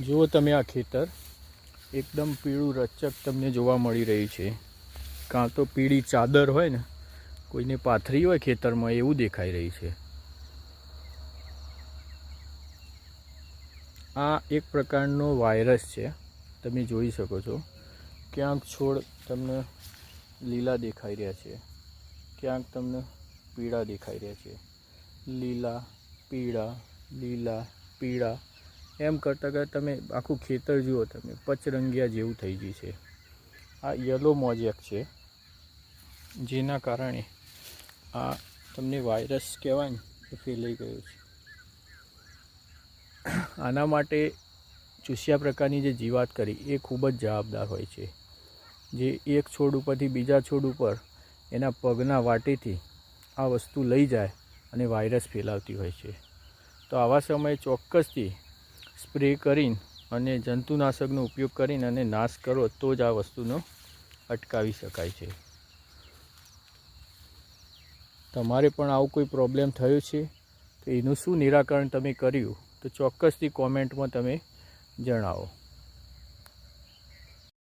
જુઓ તમે આ ખેતર. એકદમ પીળું રચક તમને જોવા મળી રહ્યું છે. કાં તો પીળી ચાદર હોય ને, કોઈને પાથરી હોય ખેતરમાં, એવું દેખાઈ રહ્યું છે. આ એક પ્રકારનો વાયરસ છે. તમે જોઈ શકો છો. ક્યાંક છોડ તમને લીલા દેખાઈ રહ્યા છે. ક્યાંક તમને પીળા દેખાઈ રહ્યા છે. લીલા, પીળા લીલા, પીળા. એમ કરતાં કરતાં તમે આખું ખેતર જુઓ તમે, પચરંગિયા જેવું થઈ ગયું છે. આ યલો મોજેક છે, જેના કારણે આ તમને વાયરસ કહેવાય ને, એ ફેલાઈ ગયો છે. આના માટે ચૂસ્યા પ્રકારની જે જીવાત કરી, એ ખૂબ જ જવાબદાર હોય છે. જે એક છોડ ઉપરથી બીજા છોડ ઉપર એના પગના વાટેથી આ વસ્તુ લઈ જાય અને વાયરસ ફેલાવતી હોય છે. તો આવા સમયે ચોક્કસથી સ્પ્રે કરીને અને જંતુનાશકનો ઉપયોગ કરીને અને નાશ કરો તો જ આ વસ્તુનો અટકાવી શકાય છે. તમારે પણ આવું કોઈ પ્રોબ્લેમ થયો છે? તો એનું શું નિરાકરણ તમે કર્યું? તો ચોક્કસથી કોમેન્ટમાં તમે જણાવો.